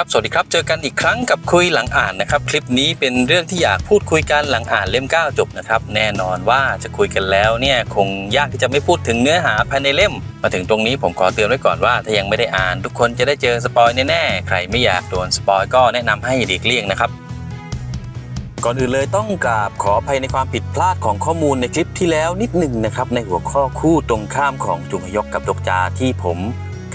ครับสวัสดีครับเจอกันอีกครั้งกับคุยหลังอ่านนะครับ คลิปนี้เป็นเรื่องที่อยากพูดคุยกันหลังอ่านเล่ม 9 จบนะครับ แน่นอนว่าจะคุยกันแล้วเนี่ยคงยากที่จะไม่พูดถึงเนื้อหาภายในเล่ม มาถึงตรงนี้ผมขอเตือนไว้ก่อนว่าถ้ายังไม่ได้อ่าน ทุกคนจะได้เจอสปอยแน่ๆใครไม่อยากโดนสปอยก็แนะนำให้หลีกเลี่ยงนะครับก่อนอื่นเลยต้องกราบขออภัยในความผิดพลาดของข้อมูลในคลิปที่แล้วนิดหนึ่งนะครับในหัวข้อคู่ตรงข้ามของจุงฮยกกับดกจาที่ผม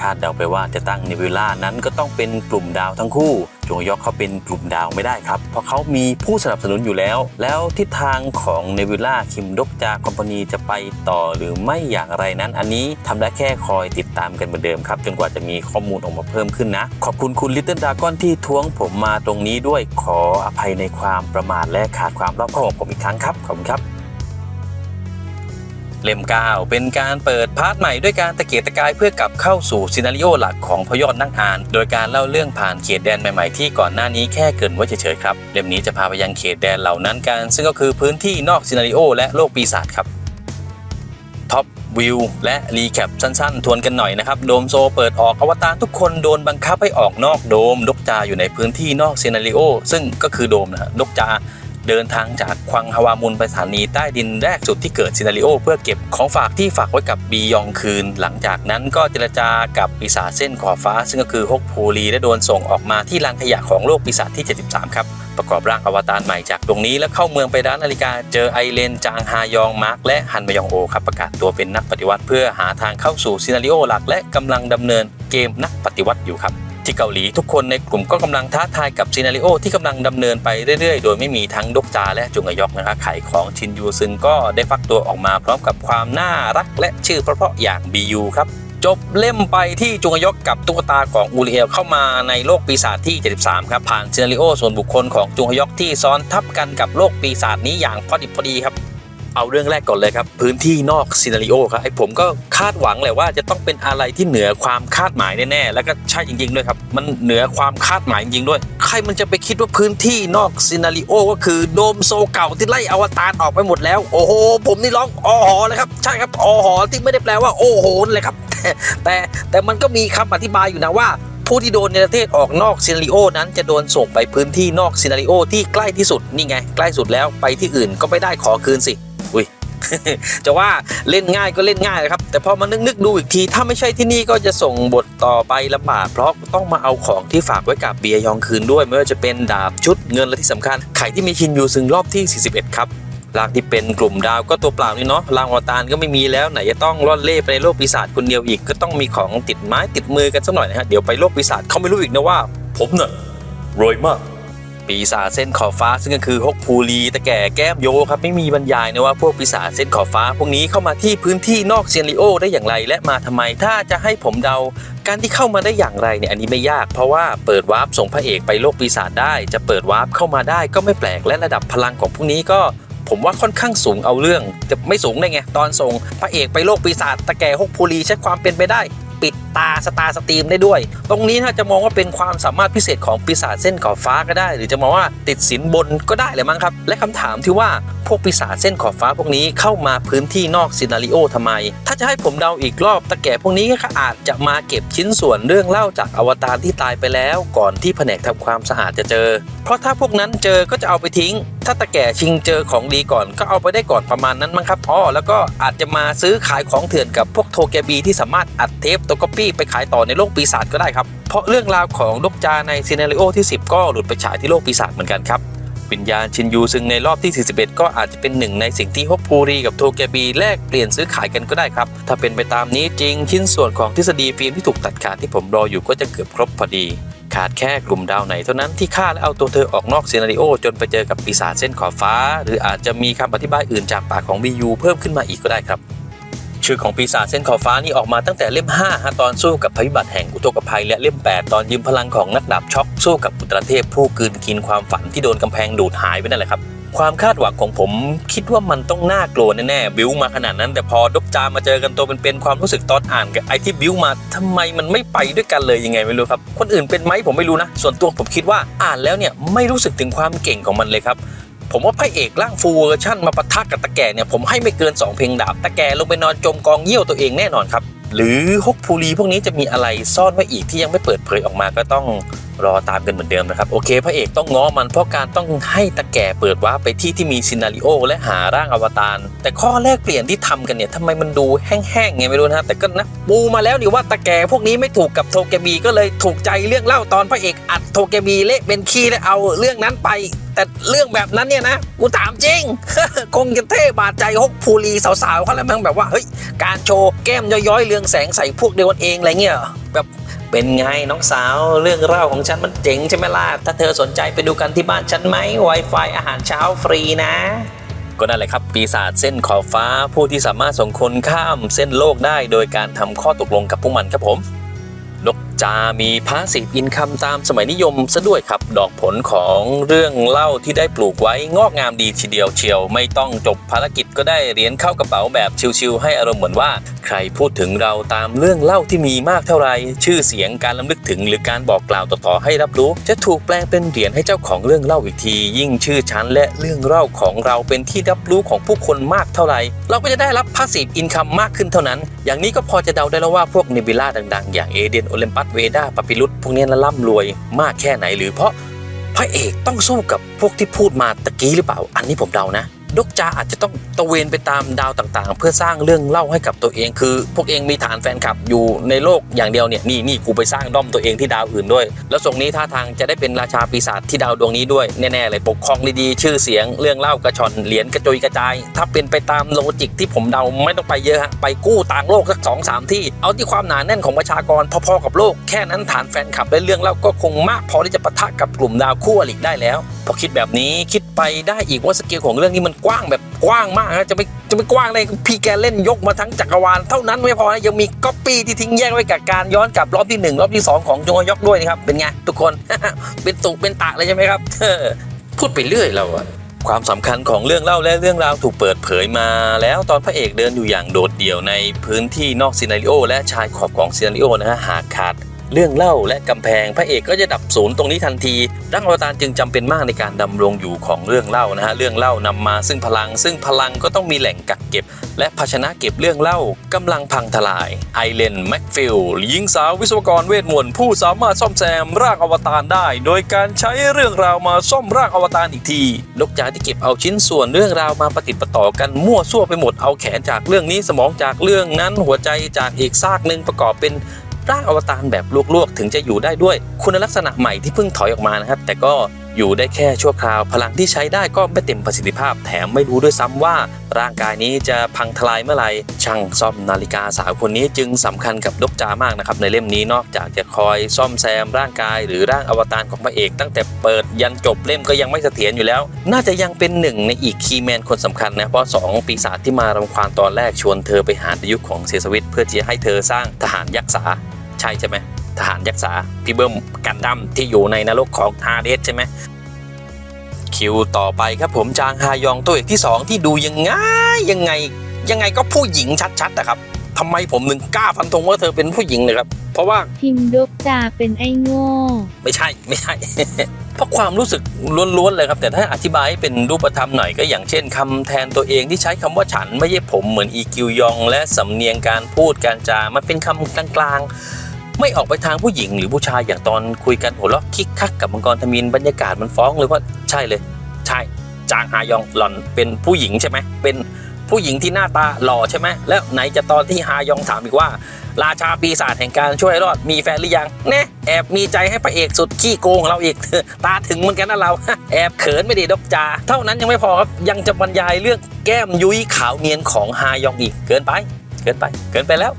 คาดเดาไปว่าจะตั้งเนวิล่านั้นก็ต้องเป็นกลุ่มดาวทั้งคู่จงฮยกเขาเป็นกลุ่มดาวไม่ได้ครับ เพราะเขามีผู้สนับสนุนอยู่แล้ว แล้วทิศทางของเนวิล่าคิมดกจาคอมพานีจะไปต่อหรือไม่อย่างไรนั้น อันนี้ทำได้แค่คอยติดตามกันเหมือนเดิมครับ จนกว่าจะมีข้อมูลออกมาเพิ่มขึ้นนะ ขอบคุณคุณลิตเติ้ลดากอนที่ท้วงผมมาตรงนี้ด้วยขออภัยในความประมาทและขาดความรอบคอบของผมอีกครั้งครับขอบคุณครับ เล่ม 9 เป็นการเปิดพาร์ทใหม่ด้วยการตะเกียกตะกายเพื่อกลับเข้าสู่ซีนารีโอหลักของพยอดนักอ่าน โดยการเล่าเรื่องผ่านเขตแดนใหม่ๆที่ก่อนหน้านี้แค่เกินไว้เฉยๆครับ เล่มนี้จะพาไปยังเขตแดนเหล่านั้นกัน ซึ่งก็คือพื้นที่นอกซีนารีโอและโลกปีศาจครับท็อปวิวและรีแคปสั้นๆ ทวนกันหน่อยนะครับ โดมโซเปิดออกอวตารทุกคนโดนบังคับให้ออกนอกโดมดกจาอยู่ในพื้นที่นอกซีนารีโอซึ่งก็คือโดมนะฮะดกจา เดินทางจากควังฮาวามุนไปสถานีใต้ดินแรกสุดที่เกิดซินาริโอ เพื่อเก็บของฝากที่ฝากไว้กับบียองคืน หลังจากนั้นก็เจรจากับปีศาจเส้นขอบฟ้า ซึ่งก็คือฮกพูลีและโดนส่งออกมาที่ลานขยะของโลกปีศาจที่ 73 ครับประกอบร่างอวตารใหม่จากตรงนี้แล้วเข้าเมืองไปร้านนาฬิกาเจอไอเลนจางฮายองมาร์กและฮันมยองโอครับประกาศตัวเป็นนักปฏิวัติ เพื่อหาทางเข้าสู่ซินาริโอหลัก และกำลังดำเนินเกมนักปฏิวัติอยู่ครับ ที่เกาหลีทุกคนในกลุ่มก็กำลังท้าทายกับซีนาริโอที่กำลังดำเนินไปเรื่อยๆ โดยไม่มีทั้งดกจาและจุงอยอกนะครับไข่ของชินยูซึงก็ได้ฟักตัวออกมาพร้อมกับความน่ารักและชื่อเพราะๆอย่างบียูครับจบเล่มไปที่จุงยอกกับตุ๊กตาของอูริเอลเข้ามาในโลกปีศาจที่ 73 ครับ ผ่านซีนาริโอส่วนบุคคลของจุงยอกที่ซ้อนทับกันกับโลกปีศาจนี้อย่างพอดิบพอดีครับ เอาเรื่องแรกก่อนเลยครับ พื้นที่นอกซีนารีโอครับไอ้ผมก็คาดหวังแหละว่าจะต้องเป็นอะไรที่เหนือความคาดหมายแน่ๆแล้วก็ใช่จริง ๆ ด้วยครับ มันเหนือความคาดหมายจริงๆด้วย ใครมันจะไปคิดว่าพื้นที่นอกซีนารีโอก็คือโดมโซเก่าที่ไล่อวตารออกไปหมดแล้ว โอ้โห ผมนี่ร้องอ๋อหอเลยครับใช่ครับอ๋อหอที่ไม่ได้แปลว่า โอ้โหเลยครับ แต่แต่แต่มันก็มีคำอธิบายอยู่นะว่าผู้ที่โดนเนประเทศออกนอกซีนาริโอนั้นจะโดนส่งไปพื้นที่นอกซีนาริโอที่ใกล้ที่สุดนี่ไง ใกล้สุดแล้วไปที่อื่นก็ไม่ได้ขอคืนสิ จะว่าเล่นง่ายก็เล่นง่ายนะครับ แต่พอมานึกนึกๆดูอีกที ถ้าไม่ใช่ที่นี่ก็จะส่งบทต่อไปลำบากเพราะต้องมาเอาของที่ฝากไว้กับเบียร์ยองคืนด้วย ไม่ว่าจะเป็นดาบชุดเงินและที่สำคัญ ไข่ที่มีชินยูซึงรอบที่ 41 ครับลากที่เป็นกลุ่มดาวก็ตัวเปล่านี่เนาะรางอวตารก็ไม่มีแล้วไหนจะต้องล่อนเล่ไปในโลกปีศาจคนเดียวอีก ก็ต้องมีของติดไม้ติดมือกันสักหน่อยนะฮะเดี๋ยวไปโลกปีศาจเขาไม่รู้อีกนะว่า ผมน่ะรวยมาก ปีศาจเส้นขอบฟ้า ซึ่งก็คือฮกพูลีตะแก่แก้มโยครับไม่มีบรรยายนะว่าพวกปีศาจเส้นขอบฟ้า พวกนี้เข้ามาที่พื้นที่นอกเซียนริโอได้อย่างไร และมาทำไมถ้าจะให้ผมเดา การที่เข้ามาได้อย่างไรเนี่ยอันนี้ไม่ยาก เพราะว่าเปิดวาร์ปส่งพระเอกไปโลกปีศาจได้ จะเปิดวาร์ปเข้ามาได้ก็ไม่แปลกและระดับพลังของพวกนี้ก็ผมว่าค่อนข้างสูงเอาเรื่อง จะไม่สูงได้ไง ตอนส่งพระเอกไปโลกปีศาจตะแก่ฮกพูลีใช้ความเป็นไปได้ ตาสตาสตรีมได้ด้วย ตรงนี้ถ้าจะมองว่าเป็นความสามารถพิเศษของปีศาจเส้นขอบฟ้าก็ได้ หรือจะมองว่าติดสินบนก็ได้เลยมั้งครับ และคำถามที่ว่าพวกปีศาจเส้นขอบฟ้าพวกนี้เข้ามาพื้นที่นอกซินาริโอทำไม ถ้าจะให้ผมเดาอีกรอบตะแก่พวกนี้ก็อาจจะมาเก็บชิ้นส่วนเรื่องเล่าจากอวตารที่ตายไปแล้ว ก่อนที่แผนกทำความสะอาดจะเจอ เพราะถ้าพวกนั้นเจอก็จะเอาไปทิ้ง ถ้าตะแก่ชิงเจอของดีก่อนก็เอาไปได้ก่อนประมาณนั้นมั้งครับอ๋อแล้วก็อาจจะมาซื้อขายของเถื่อนกับพวกโทเกบีที่สามารถอัดเทปตัวก๊อปปี้ไปขายต่อในโลกปีศาจก็ได้ครับ เพราะเรื่องราวของดกจาในซีเนริโอที่ 10 ก็หลุดไปฉายที่โลกปีศาจเหมือนกันครับวิญญาณชินยูซึ่งในรอบที่ 41 ก็อาจจะเป็นหนึ่งในสิ่งที่ฮกพูรีกับโทเกบีแลกเปลี่ยนซื้อขายกันก็ได้ครับ ถ้าเป็นไปตามนี้จริงชิ้นส่วนของทฤษฎีฟิล์มที่ถูกตัดขาดที่ผมรออยู่ก็จะเกือบครบพอดี ขาดแค่กลุ่มดาวไหนเท่านั้นที่ฆ่าและเอาตัวเธอออกนอกซีนาริโอจนไปเจอกับปีศาจเส้นขอบฟ้า หรืออาจจะมีคำอธิบายอื่นจากปากของบียูเพิ่มขึ้นมาอีกก็ได้ครับชื่อของปีศาจเส้นขอบฟ้านี่ออกมาตั้งแต่เล่ม5ฮะตอนสู้กับภัยพิบัติแห่งอุทกภัย และเล่ม 8 ตอนยืมพลังของนักดาบช็อกสู้กับอุตรเทพผู้กืนกินความฝันที่โดนกำแพงดูดหายไปนั่นแหละครับ ความคาดหวังของผมคิดว่ามันต้องน่ากลัวแน่ๆบิวมาขนาดนั้น แต่พอดกจามาเจอกันตัวเป็นๆความรู้สึกตอนอ่านกับไอที่บิวมาทำไมมันไม่ไปด้วยกันเลยยังไงไม่รู้ครับ คนอื่นเป็นไหมผมไม่รู้นะ ส่วนตัวผมคิดว่าอ่านแล้วเนี่ยไม่รู้สึกถึงความเก่งของมันเลยครับผมว่าพระเอกร่างฟูเวอร์ชั่นมาปะทะกับตะแก่เนี่ยผมให้ไม่เกิน 2 เพลงดาบตะแก่ลงไปนอนจมกองเยี่ยวตัวเองแน่นอนครับ หรือฮกพูรีพวกนี้จะมีอะไรซ่อนไว้อีกที่ยังไม่เปิดเผยออกมาก็ต้องรอตามกันเหมือนเดิมนะครับ โอเค พระเอกต้องง้อมันเพราะการต้องให้ตะแก่เปิดวาร์ปไปที่ที่มีซินาริโอและหาร่างอวตารแต่ข้อแรกเปลี่ยนที่ทำกันเนี่ยทำไมมันดูแห้งๆไงไม่รู้นะแต่ก็นะปูมาแล้วนี่ว่าตะแก่พวกนี้ไม่ถูกกับโทเกมีก็เลยถูกใจเรื่องเล่าตอนพระเอกอัดโทเกมีเละเป็นขี้และเอาเรื่องนั้นไป แต่เรื่องแบบนั้นเนี่ยนะกูถามจริง คงจะเท่บาดใจฮกพูรีสาวๆเขาแล้วมั้งแบบว่าเฮ้ยการโชว์แก้มย้อยๆเรืองแสงใส่พวกเดียวกันเองอะไรเงี้ยแบบเป็นไงน้องสาวเรื่องเล่าของฉันมันเจ๋งใช่ไหมล่ะถ้าเธอสนใจไปดูกันที่บ้านฉันไหม Wi-Fi อาหารเช้าฟรีนะก็นั่นแหละครับ ปีศาจเส้นขอบฟ้าผู้ที่สามารถส่งคนข้ามเส้นโลกได้ โดยการทำข้อตกลงกับพวกมันครับผมามีพาสซีฟอินคัมตามสมัยนิยมซะด้วยครับ ดอกผลของเรื่องเล่าที่ได้ปลูกไว้งอกงามดีทีเดียวเชียว ไม่ต้องจบภารกิจก็ได้เหรียญเข้ากระเป๋าแบบชิวๆให้อารมณ์เหมือนว่า ใครพูดถึงเราตามเรื่องเล่าที่มีมากเท่าไร ชื่อเสียงการล้ำลึกถึง หรือการบอกกล่าวต่อๆให้รับรู้ จะถูกแปลงเป็นเหรียญให้เจ้าของเรื่องเล่าอีกที ยิ่งชื่อชั้นและเรื่องเล่าของเราเป็นที่รับรู้ของผู้คนมากเท่าไหร่เราก็จะได้รับพาสซีฟอินคัมมากขึ้นเท่านั้น อย่างนี้ก็พอจะเดาได้แล้วว่าพวกเนบิล่าดังๆ อย่างเอเดนโอลิมปัสเวดาปาปิลุตพวกนี้ละร่ำรวยมากแค่ไหนหรือเพราะพระเอกต้องสู้กับพวกที่พูดมาตะกี้หรือเปล่า อันนี้ผมเดานะ ดกจาอาจจะต้องตะเวนไปตามดาวต่างๆ เพื่อสร้างเรื่องเล่าให้กับตัวเองคือ พวกเองมีฐานแฟนคลับอยู่ในโลกอย่างเดียวเนี่ยนี่นี่กูไปสร้างด้อมตัวเองที่ดาวอื่นด้วย แล้วทรงนี้ท่าทางจะได้เป็นราชาปีศาจที่ดาวดวงนี้ด้วยแน่ๆเลยปกครองดีๆชื่อเสียงเรื่องเล่ากระชอนเหรียญกระจุยกระจาย ถ้าเป็นไปตามโลจิกที่ผมเดาไม่ต้องไปเยอะฮะไปกู้ต่างโลกสักสองสามที่เอาที่ความหนาแน่นของประชากรพอๆกับโลกแค่นั้นฐานแฟนคลับและเรื่องเล่าก็คงมาก พอที่จะปะทะกับกลุ่มดาวคู่อริได้แล้ว พอคิดแบบนี้คิดไปได้อีกว่าสเกลของเรื่องนี้มันกว้างแบบกว้างมากนะจะไม่จะไม่กว้างเลยพี่แกเล่นยกมาทั้งจักรวาลเท่านั้นไม่พอนะยังมีก๊อปปี้ที่ทิ้งแยกไว้กับการย้อนกลับรอบที่หนึ่งรอบที่สองของจงฮยอกด้วยนะครับเป็นไงทุกคน เป็นตุกเป็นตะเลยใช่ไหมครับพูดไปเรื่อยเราอะความสำคัญของเรื่องเล่าและเรื่องราวถูกเปิดเผยมาแล้วตอนพระเอกเดินอยู่อย่างโดดเดี่ยวในพื้นที่นอกซีนาริโอและชายขอบของซีนาริโอนะฮะหากขาด เรื่องเล่าและกำแพงพระเอกก็จะดับศูนย์ตรงนี้ทันทีร่างอวตารจึงจำเป็นมากในการดำรงอยู่ของเรื่องเล่านะฮะเรื่องเล่านำมาซึ่งพลัง ซึ่งพลังก็ต้องมีแหล่งกักเก็บ และภาชนะเก็บเรื่องเล่ากำลังพังทลายไอเลนแม็กฟิลหญิงสาววิศวกรเวทมนต์ผู้สามารถซ่อมแซมร่างอวตารได้ โดยการใช้เรื่องราวมาซ่อมร่างอวตารอีกทีนกจากที่เก็บเอาชิ้นส่วนเรื่องราวมาประติประต่อกันมั่วซั่วไปหมดเอาแขนจากเรื่องนี้สมองจากเรื่องนั้นหัวใจจากอีกซากหนึ่งประกอบเป็น ร่างอวตารแบบลวกๆ ถึงจะอยู่ได้ด้วยคุณลักษณะใหม่ที่เพิ่งถอยออกมานะครับ แต่ก็อยู่ได้แค่ชั่วคราว พลังที่ใช้ได้ก็ไม่เต็มประสิทธิภาพ แถมไม่รู้ด้วยซ้ำว่าร่างกายนี้จะพังทลายเมื่อไหร่ช่างซ่อมนาฬิกาสาวคนนี้จึงสำคัญกับดกจามากนะครับในเล่มนี้นอกจากจะคอยซ่อมแซมร่างกาย หรือร่างอวตารของพระเอก ตั้งแต่เปิดยันจบเล่มก็ยังไม่เสถียรอยู่แล้ว น่าจะยังเป็นหนึ่งในอีกคีแมนคนสำคัญนะเพราะสองปีศาจที่มารำควานตอนแรกชวนเธอไปหาดยุคของเซสวิตเพื่อที่จะให้เธอสร้างทหารยักษ์ษา ใช่ใช่ไหมทหารยักษ์ษาพี่เบิ้มกันดั้มที่อยู่ในนรกของฮาเดสใช่ไหมคิวต่อไปครับผมจางฮายองตัวเอกที่ 2 ที่ดูยังไงยังไง ยังไงก็ผู้หญิงชัดๆนะครับทำไมผมถึงกล้าฟันธงว่าเธอเป็นผู้หญิงเลยครับ เพราะว่าพิมพ์ดกจาเป็นไอ้โง่ไม่ใช่ไม่ใช่ เพราะความรู้สึกล้วนๆเลยครับ แต่ถ้าอธิบายให้เป็นรูปธรรมหน่อยก็อย่างเช่นคำแทนตัวเองที่ใช้คำว่าฉันไม่ใช่ผมเหมือนอีกิวยอง และสำเนียงการพูดการจามันเป็นคำกลางๆ ไม่ออกไปทางผู้หญิงหรือผู้ชายอย่างตอนคุยกันหัวเราะคิกคักกับมังกรทมินบรรยากาศมันฟ้องเลยว่าใช่เลย ใช่จางฮายองหล่อนเป็นผู้หญิงใช่ไหมเป็นผู้หญิงที่หน้าตาหล่อใช่ไหมแล้วไหนจะตอนที่ฮายองถามอีกว่า ราชาปีศาจแห่งการช่วยรอดมีแฟนหรือยังแน่แอบมีใจให้พระเอกสุดขี้โกงของเราอีกตาถึงเหมือนกันนะเรา แอบเขินไม่ดีดอกจา เท่านั้นยังไม่พอครับยังจะบรรยายเรื่องแก้มยุ้ยขาวเนียนของฮายองอีกเกินไป เกินไป เกินไปแล้ว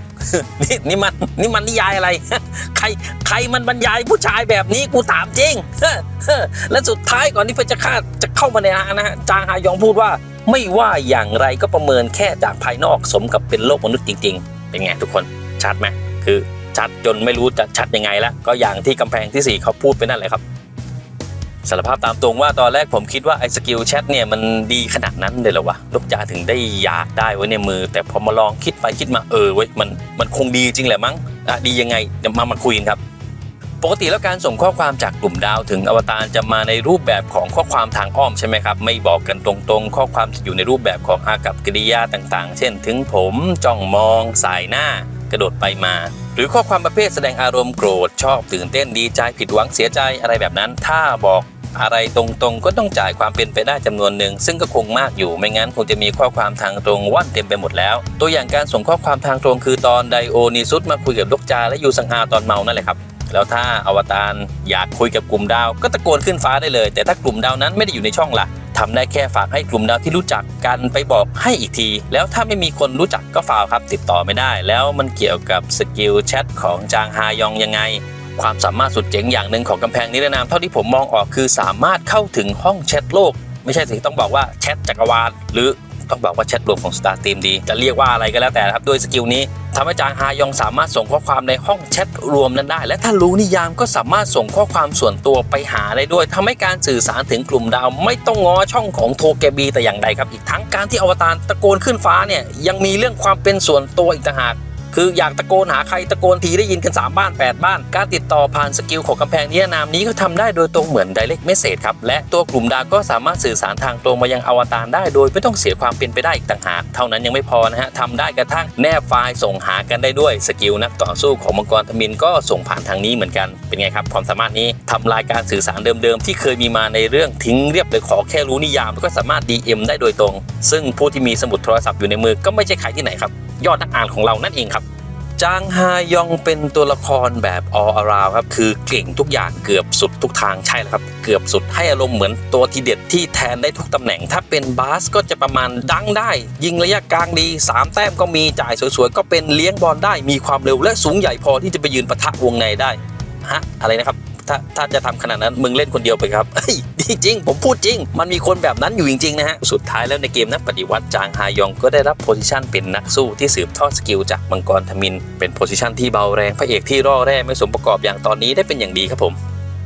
นี่นี่มันนี่มันนิยายอะไร ใครใครมันบรรยายผู้ชายแบบนี้กูถามจริงและสุดท้ายก่อนที่เพชรฆาตจะเข้ามาในร้านนะฮะจางฮายองพูดว่า ไม่ว่าอย่างไรก็ประเมินแค่จากภายนอกสมกับเป็นโลกมนุษย์จริง ๆ เป็นไงทุกคนชัดไหมคือชัดจนไม่รู้จะชัดยังไงแล้วก็อย่างที่กำแพงที่สี่เขาพูดไปนั่นแหละครับ สารภาพตามตรงว่าตอนแรกผมคิดว่าไอ้สกิลแชทเนี่ยมันดีขนาดนั้นเลยเหรอวะลูกจาถึงได้อยากได้ไว้ในมือ แต่พอมาลองคิดไปคิดมาเออเว้ยมันมันคงดีจริงแหละมั้งอะดียังไงเดี๋ยวมามาคุยกันครับ ปกติแล้วการส่งข้อความจากกลุ่มดาวถึงอวตารจะมาในรูปแบบของข้อความทางอ้อมใช่ไหมครับไม่บอกกันตรงๆ ข้อความจะอยู่ในรูปแบบของอากับกิริยาต่างๆ เช่น ถึงผมจ้องมองสายหน้ากระโดดไปมาหรือข้อความประเภทแสดงอารมณ์โกรธชอบตื่นเต้นดีใจผิดหวังเสียใจอะไรแบบนั้น ถ้าบอก อะไรตรงๆ ก็ต้องจ่ายความเป็นไปได้จำนวนหนึ่งซึ่งก็คงมากอยู่ไม่งั้นคงจะมีข้อความทางตรงว่อนเต็มไปหมดแล้ว ตัวอย่างการส่งข้อความทางตรงคือตอนไดโอนิซุสมาคุยกับดกจาและยูซังอาตอนเมานั่นแหละครับแล้วถ้าอวตารอยากคุยกับกลุ่มดาว ก็ตะโกนขึ้นฟ้าได้เลย แต่ถ้ากลุ่มดาวนั้นไม่ได้อยู่ในช่องล่ะทำได้แค่ฝากให้กลุ่มดาวที่รู้จักกันไปบอกให้อีกที แล้วถ้าไม่มีคนรู้จักก็ฟาวครับติดต่อไม่ได้ แล้วมันเกี่ยวกับสกิลแชทของจางฮายองยังไง ความสามารถสุดเจ๋งอย่างหนึ่งของกำแพงนิรนามเท่าที่ผมมองออกคือสามารถเข้าถึงห้องแชทโลก ไม่ใช่สิต้องบอกว่าแชทจักรวาลหรือต้องบอกว่าแชทรวมของ Star Team ดี จะเรียกว่าอะไรก็แล้วแต่ครับด้วยสกิลนี้ทำให้จางฮายองสามารถส่งข้อความในห้องแชทรวมนั้นได้ และถ้ารู้นิยามก็สามารถส่งข้อความส่วนตัวไปหาได้ด้วยทำให้การสื่อสารถึงกลุ่มดาว ไม่ต้องง้อช่องของโทเกบีแต่อย่างใดครับอีกทั้งการที่อวตารตะโกนขึ้นฟ้าเนี่ยยังมีเรื่องความเป็นส่วนตัวอีกต่างหาก คืออยากตะโกนหาใครตะโกนทีได้ยินกัน 3 บ้าน 8 บ้าน การติดต่อผ่านสกิลของกำแพงนิรนามนี้ก็ทำได้โดยตรงเหมือน direct message ครับ และตัวกลุ่มดาวก็สามารถสื่อสารทางตรงมายังอวตารได้โดยไม่ต้องเสียความเป็นไปได้อีกต่างหาก เท่านั้นยังไม่พอนะฮะทำได้กระทั่งแนบไฟล์ส่งหากันได้ด้วยสกิลนักต่อสู้ของมังกรทมินก็ส่งผ่านทางนี้เหมือนกันเป็นไงครับความสามารถนี้ทำลายการสื่อสารเดิมๆ ที่เคยมีมาในเรื่องทิ้งเรียบเลยขอแค่รู้นิยาม ก็สามารถ DM ได้โดยตรง ซึ่งผู้ที่มีสมุดโทรศัพท์อยู่ในมือก็ไม่ใช่ใครที่ไหนครับ ยอดนักอ่านของเรานั่นเองครับจางฮายองเป็นตัวละครแบบ all around ครับ คือเก่งทุกอย่างเกือบสุดทุกทางใช่แล้วครับ เกือบสุดให้อารมณ์เหมือนตัวทีเด็ดที่แทนได้ทุกตำแหน่ง ถ้าเป็นบาสก็จะประมาณดังได้ ยิงระยะกลางดี 3 แต้มก็มีจ่ายสวยๆ ก็เป็นเลี้ยงบอลได้มีความเร็วและสูงใหญ่พอที่จะไปยืนปะทะวงในได้ฮะอะไรนะครับ ถ้าถ้าจะทำขนาดนั้นมึงเล่นคนเดียวไปครับจริงผมพูดจริง มันมีคนแบบนั้นอยู่จริงๆนะฮะ สุดท้ายแล้วในเกมนักปฏิวัติจางฮายองก็ได้รับโพซิชันเป็นนักสู้ที่สืบทอดสกิลจากมังกรทมิน เป็นโพซิชันที่เบาแรงพระเอกที่ร่อแร่ไม่สมประกอบอย่างตอนนี้ได้เป็นอย่างดีครับผม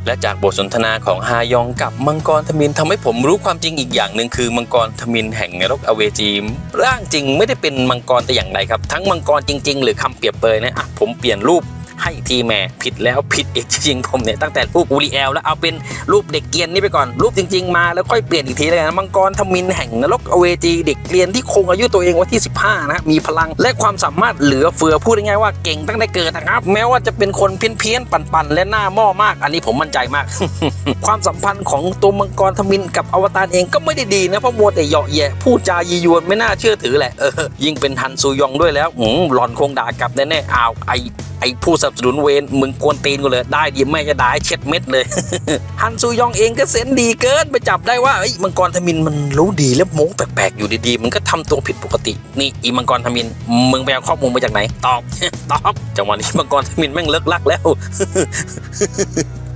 และจากบทสนทนาของฮายองกับมังกรทมินทำให้ผมรู้ความจริงอีกอย่างหนึ่งคือมังกรทมินแห่งนรกอเวจีมร่างจริงไม่ได้เป็นมังกรแต่อย่างใดครับ ทั้งมังกรจริง ๆ หรือคำเปรียบเปยนะอะผมเปลี่ยนรูป ให้ทีแหม่ผิดแล้วผิดอีกจริงๆผมเนี่ยตั้งแต่รูปอูริแอลแล้วเอาเป็นรูปเด็กเกียนนี่ไปก่อนรูปจริง ๆ มาแล้วค่อยเปลี่ยนอีกทีแล้วกันมังกรทมินแห่งนรกอเวจีเด็กเกรียนที่คงอายุตัวเองไว้ที่ 15นะฮะมีพลังและความสามารถเหลือเฟือพูดง่ายๆว่าเก่งตั้งแต่เกิดนะครับ แม้ว่าจะเป็นคนเพี้ยนๆปั่นๆและหน้าหม้อมาก อันนี้ผมมั่นใจมาก ความสัมพันธ์ของตัวมังกรทมินกับอวตารเองก็ไม่ได้ดีนะเพราะมัวแต่เหยาะแย่พูดจายียวนไม่น่าเชื่อถือแหละเออยิ่งเป็นฮันซูยองด้วยแล้วอืมหลอนคงด่ากลับแน่ๆอ้าวไอไอผู้สนับสนุนเวนมึงกวนตีนกูเลยได้ดีไม่จะได้เช็ดเม็ดเลย ฮันซูยองเองก็เซนดีเกินไปจับได้ว่าเอ้มังกรทมินมันรู้ดีแล้วโม้งแปลกๆอยู่ดีๆมันก็ทำตัวผิดปกติ นี่อีมังกรทมินมึงไปเอาข้อมูลมาจากไหนตอบตอบจังหวะนี้มังกรทมินแม่งเลิกลักแล้ว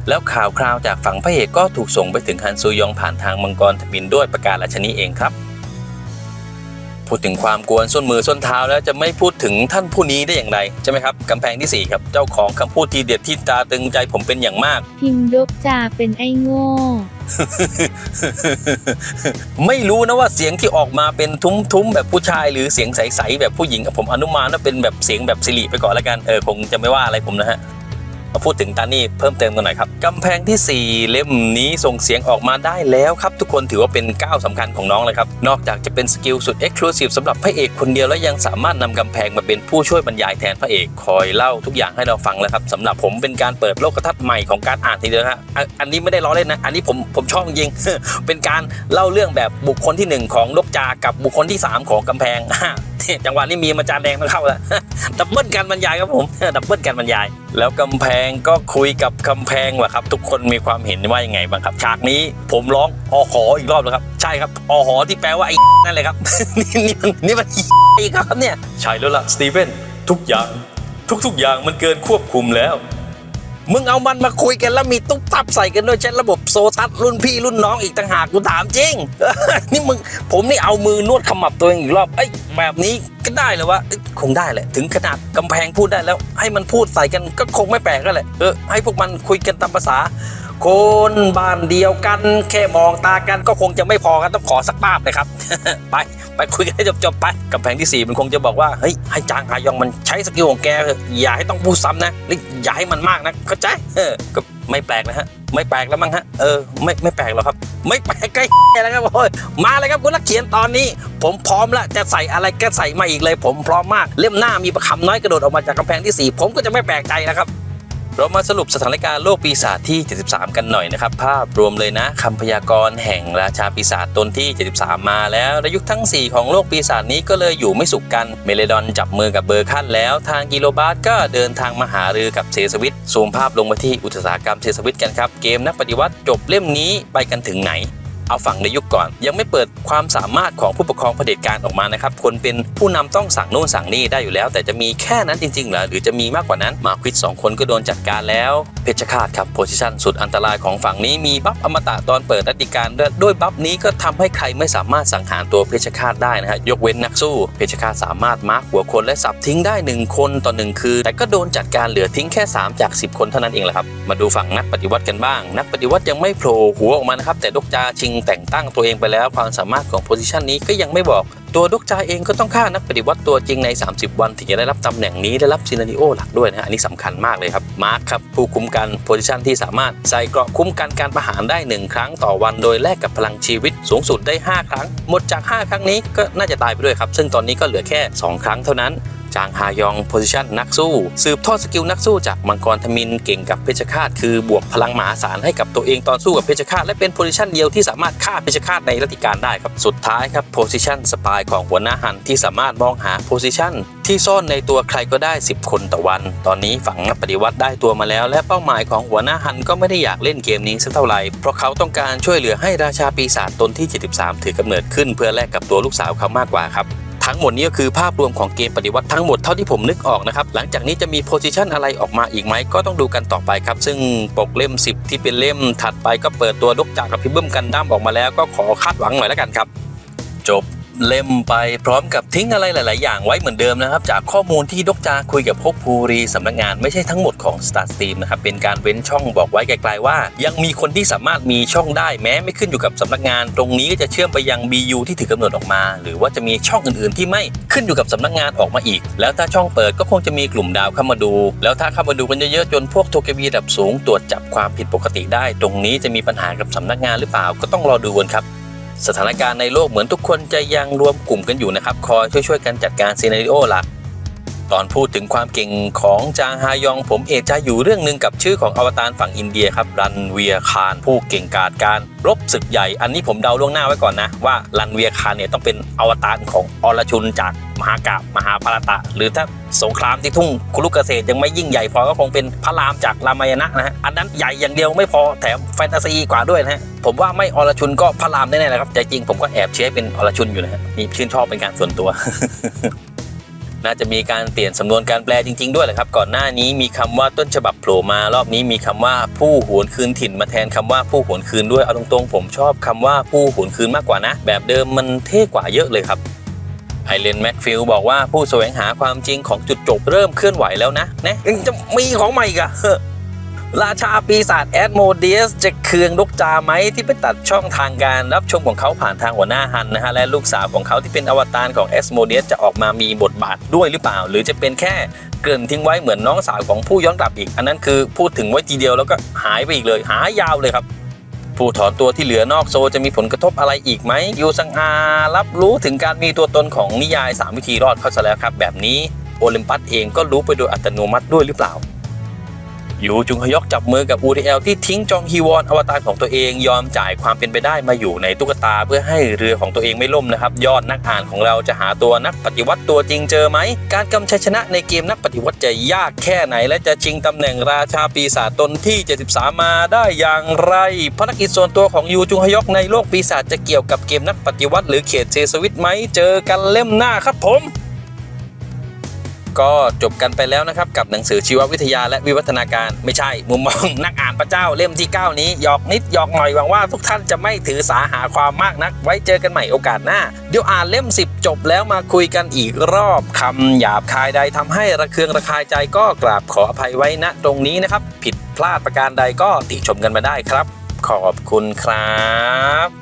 แล้วข่าวคราวจากฝั่งพระเอกก็ถูกส่งไปถึงฮันซูยองผ่านทางมังกรทมินด้วยประการราชนีเองครับ พูดถึงความกวนส้นมือส้นเท้าแล้วจะไม่พูดถึงท่านผู้นี้ได้อย่างไรใช่ไหมครับกำแพงที่ 4 ครับ เจ้าของคำพูดทีเด็ดที่ตราตรึงใจผมเป็นอย่างมาก พิมพ์ดกจาเป็นไอ้โง่ ไม่รู้นะว่าเสียงที่ออกมาเป็นทุ้มๆแบบผู้ชายหรือเสียงใสๆแบบผู้หญิงผมอนุมานว่าเป็นแบบเสียงแบบสิริไปก่อนแล้วกันเออคงจะไม่ว่าอะไรผมนะฮะ มาพูดถึงตานี่เพิ่มเติมกันหน่อยครับกำแพงทีสี่ 4 เล่มนี้ส่งเสียงออกมาได้แล้วครับ ทุกคนถือว่าเป็นก้าวสำคัญของน้องเลยครับ นอกจากจะเป็นสกิลสุดเอ็กซ์คลูซีฟสำหรับพระเอกคนเดียวแล้วยังสามารถนำกำแพงมาเป็นผู้ช่วยบรรยายแทนพระเอกคอยเล่าทุกอย่างให้เราฟังแล้วครับสำหรับผมเป็นการเปิดโลกทัศน์ใหม่ของการอ่านทีเดียวฮะอันนี้ไม่ได้ล้อเล่นนะอันนี้ผมผมชอบจริงเป็นการเล่าเรื่องแบบบุคคลที่หนึ่งของนกจากับบุคคลที่สามของกำแพง จังหวะนี้มีมาจานแดงมาเข้าแล้วดับเบิลการบรรยายครับผมดับเบิลการบรรยาย แล้วกำแพงก็คุยกับกำแพงว่ะครับ ทุกคนมีความเห็นว่ายังไงบ้างครับ ฉากนี้ผมร้องอหออีกรอบแล้วครับ ใช่ครับอหอที่แปลว่าไอ้นั่นเลยครับ นี่นี่มันนี่มันอีกครับเนี่ย ใช่แล้วล่ะสตีเวนทุกอย่าง ทุกๆอย่างมันเกินควบคุมแล้ว มึงเอามันมาคุยกันแล้วมีตุ๊บตับใส่กันด้วยใช้ระบบโซตัสรุ่นพี่รุ่นน้องอีกต่างหากกูถามจริง นี่มึงผมนี่เอามือนวดขมับตัวเองอีกรอบไอ้แบบนี้ก็ได้เลยวะคงได้แหละ ถึงขนาดกำแพงพูดได้แล้ว ให้มันพูดใส่กันก็คงไม่แปลกก็แหละเออให้พวกมันคุยกันตามภาษา คนบ้านเดียวกัน แค่มองตากันก็คงจะไม่พอกันต้องขอสักป้าบเลยครับ ไปไปคุยกันให้จบๆไปกำแพงที่ 4 มันคงจะบอกว่าเฮ้ยให้จางฮายองมันใช้สกิลของแกอย่าให้ต้องพูดซ้ำนะหรือย่าให้มันมากนะเข้าใจเออก็ไม่แปลกนะฮะไม่แปลกแล้วมั้งฮะเออไม่ไม่แปลกหรอกครับ ไม่แปลกใกล้แล้วครับโอ้ยมาเลยครับคุณนักเขียนตอนนี้ ผมพร้อมแล้วจะใส่อะไรก็ใส่มาอีกเลย ผมพร้อมมากเล่มหน้ามีประคำน้อยกระโดดออกมาจากกำแพงที่ 4 ผมก็จะไม่แปลกใจนะครับ เรามาสรุปสถานการณ์โลกปีศาจที่ 73 กันหน่อยนะครับ ภาพรวมเลยนะคำพยากรณ์แห่งราชาปีศาจตนที่ 73 มาแล้วและยุคทั้ง 4 ของโลกปีศาจนี้ก็เลยอยู่ไม่สุขกัน เมเลดอนจับมือกับเบอร์คันแล้ว ทางกิโลบาร์ก็เดินทางมาหารือกับเซสวิตซูมภาพลงมาที่อุตสาหกรรมเซสวิตกันครับ เกมนักปฏิวัติจบเล่มนี้ไปกันถึงไหน เอาฝั่งในยุคก่อน ยังไม่เปิดความสามารถของผู้ปกครองเผด็จการออกมานะครับคนเป็นผู้นำต้องสั่งโน่นสั่งนี่ได้อยู่แล้ว แต่จะมีแค่นั้นจริงๆเหรอหรือจะมีมากกว่านั้นมาควิดสองคนก็โดนจัดการแล้ว เพชฌฆาตครับโพซิชันสุดอันตรายของฝั่งนี้มีบัฟอมตะตอนเปิดรัติการด้วยบัฟนี้ก็ทำให้ใครไม่สามารถสังหารตัวเพชฌฆาตได้นะฮะยกเว้นนักสู้ เพชฌฆาตสามารถมาร์กหัวคนและสับทิ้งได้หนึ่งคนต่อหนึ่งคือแต่ก็โดนจัดการเหลือทิ้งแค่ 3 จาก 10 คนเท่านั้นเองแหละครับมาดูฝั่งนักปฏิวัติกันบ้าง นักปฏิวัติยังไม่โผล่หัวออกมานะครับแต่ดกจาชิงแต่งตั้งตัวเองไปแล้วความสามารถของโพซิชันนี้ก็ยังไม่บอกตัวดกจาเองก็ต้องฆ่านักปฏิวัติตัวจริงใน 30 วัน ถึงจะได้รับตำแหน่งนี้ได้รับซีนาริโอหลักด้วยนะฮะอันนี้สำคัญมากเลยครับมาร์คครับผู้คุ้มกันโพซิชันที่สามารถใส่เกราะคุ้มกันการประหารได้ 1 ครั้งต่อวันโดยแลกกับพลังชีวิตสูงสุดได้ 5 ครั้ง หมดจาก 5 ครั้งนี้ก็น่าจะตายไปด้วยครับ ซึ่งตอนนี้ก็เหลือแค่ 2 ครั้งเท่านั้น จางฮายองโพซิชันนักสู้ สืบทอดสกิลนักสู้จากมังกรทมินเก่งกับเพชฌฆาตคือบวกพลังมหาศาลให้กับตัวเองตอนสู้กับเพชฌฆาตและเป็นโพซิชันเดียวที่สามารถฆ่าเพชฌฆาตในรัติการได้ครับสุดท้ายครับโพซิชันสปายของหัวหน้าหันที่สามารถมองหาโพซิชันที่ซ่อนในตัวใครก็ได้ 10 คนต่อวัน ตอนนี้ฝั่งนักปฏิวัติได้ตัวมาแล้ว และเป้าหมายของหัวหน้าหันก็ไม่ได้อยากเล่นเกมนี้สักเท่าไหร่ เพราะเขาต้องการช่วยเหลือให้ราชาปีศาจตนที่ 73 ถือกำเนิดขึ้นเพื่อแลกกับตัวลูกสาวเขามากกว่าครับ ทั้งหมดนี้ก็คือภาพรวมของเกมปฏิวัติทั้งหมดเท่าที่ผมนึกออกนะครับหลังจากนี้จะมีโพซิชันอะไรออกมาอีกไหมก็ต้องดูกันต่อไปครับ ซึ่งปกเล่ม 10 ที่เป็นเล่มถัดไปก็เปิดตัวดกจากกับพี่เบิ้มกันดั้มออกมาแล้วก็ขอคาดหวังหน่อยแล้วกันครับ จบ เล่มไปพร้อมกับทิ้งอะไรหลาย ๆ อย่างไว้เหมือนเดิมนะครับ จากข้อมูลที่ดกจาคุยกับพกภูรีสำนักงานไม่ใช่ทั้งหมดของ Star Steam นะครับ เป็นการเว้นช่องบอกไว้ไกล ๆ ว่า ยังมีคนที่สามารถมีช่องได้แม้ไม่ขึ้นอยู่กับสำนักงาน ตรงนี้ก็จะเชื่อมไปยัง BU ที่ถือกำเนิดออกมา หรือว่าจะมีช่องอื่น ๆ ที่ไม่ขึ้นอยู่กับสำนักงานออกมาอีก แล้วถ้าช่องเปิดก็คงจะมีกลุ่มดาวเข้ามาดู แล้วถ้าเข้ามาดูกันเยอะ ๆ จนพวกโทเกบีระดับสูงตรวจจับความผิดปกติได้ ตรงนี้จะมีปัญหากับสำนักงานหรือเปล่าก็ต้องรอดูกันครับ สถานการณ์ในโลกเหมือนทุกคนจะยังรวมกลุ่มกันอยู่นะครับ คอยช่วยๆกันจัดการซีนาริโอหลัก ตอนพูดถึงความเก่งของจางฮายองผมเอะใจอยู่เรื่องหนึ่งกับชื่อของอวตารฝั่งอินเดียครับรันเวียคารผู้เก่งกาจการรบศึกใหญ่ อันนี้ผมเดาล่วงหน้าไว้ก่อนนะ ว่ารันเวียคารเนี่ยต้องเป็นอวตารของอรชุนจากมหากาบมหาภารตะ หรือถ้าสงครามที่ทุ่งคุรุกเกษตรยังไม่ยิ่งใหญ่พอก็คงเป็นพระรามจากรามายณะนะฮะอันนั้นใหญ่อย่างเดียวไม่พอแถมแฟนตาซีกว่าด้วยนะฮะผมว่าไม่อรชุนก็พระรามแน่ๆแหละครับใจจริงผมก็แอบเชียร์เป็นอรชุนอยู่นะฮะนี่ชื่นชอบเป็นการส่วนตัว น่าจะมีการเปลี่ยนสำนวนการแปลจริง ๆ ด้วยแหละครับ ก่อนหน้านี้มีคำว่าต้นฉบับโผล่มารอบนี้มีคำว่าผู้หวนคืนถิ่นมาแทนคำว่าผู้หวนคืนด้วยเอาตรงๆ ผมชอบคำว่าผู้หวนคืนมากกว่านะ แบบเดิมมันเท่กว่าเยอะเลยครับไอเลนแม็กฟิลบอกว่าผู้แสวงหาความจริงของจุดจบเริ่มเคลื่อนไหวแล้วนะนะยังจะมีของใหม่กะ ราชาปีศาจแอดโมเดียสจะเคืองลูกจาไหมที่ไปตัดช่องทางการรับชมของเขาผ่านทางหัวหน้าฮันนะฮะและลูกสาวของเขาที่เป็นอวตารของแอสโมเดียสจะออกมามีบทบาทด้วยหรือเปล่า หรือจะเป็นแค่เกริ่นทิ้งไว้เหมือนน้องสาวของผู้ย้อนกลับอีก อันนั้นคือพูดถึงไว้ทีเดียวแล้วก็หายไปอีกเลย หายยาวเลยครับผู้ถอนตัวที่เหลือนอกโซจะมีผลกระทบอะไรอีกไหมยูซังอารับรู้ถึงการมีตัวตนของนิยาย 3 วิธีรอดเขาซะแล้วครับ แบบนี้โอลิมปัสเองก็รู้ไปโดยอัตโนมัติด้วยหรือเปล่า ยูจุงฮยอกจับมือกับ UTL ที่ทิ้งจองฮีวอนอวตารของตัวเองยอมจ่ายความเป็นไปได้มาอยู่ในตุ๊กตาเพื่อให้เรือของตัวเองไม่ล่มนะครับ ยอดนักอ่านของเราจะหาตัวนักปฏิวัติตัวจริงเจอไหม การกำชัยชนะในเกมนักปฏิวัติจะยากแค่ไหน และจะชิงตำแหน่งราชาปีศาจตนที่ 73 มาได้อย่างไรภารกิจส่วนตัวของยูจุงฮยอกในโลกปีศาจจะเกี่ยวกับเกมนักปฏิวัติ หรือเขตเซสวิตไหมเจอกันเล่มหน้าครับผม ก็จบกันไปแล้วนะครับกับหนังสือชีววิทยาและวิวัฒนาการไม่ใช่ มุมมองนักอ่านพระเจ้าเล่มที่ 9 นี้หยอกนิดหยอกหน่อยหวังว่าทุกท่านจะไม่ถือสาหาความมากนัก ไว้เจอกันใหม่โอกาสหน้า เดี๋ยวอ่านเล่ม 10 จบแล้วมาคุยกันอีกรอบคำหยาบคายใดทำให้ระเคืองระคายใจก็กราบขออภัยไว้ณตรงนี้นะครับ ผิดพลาดประการใดก็ติชมกันมาได้ครับ ขอบคุณครับ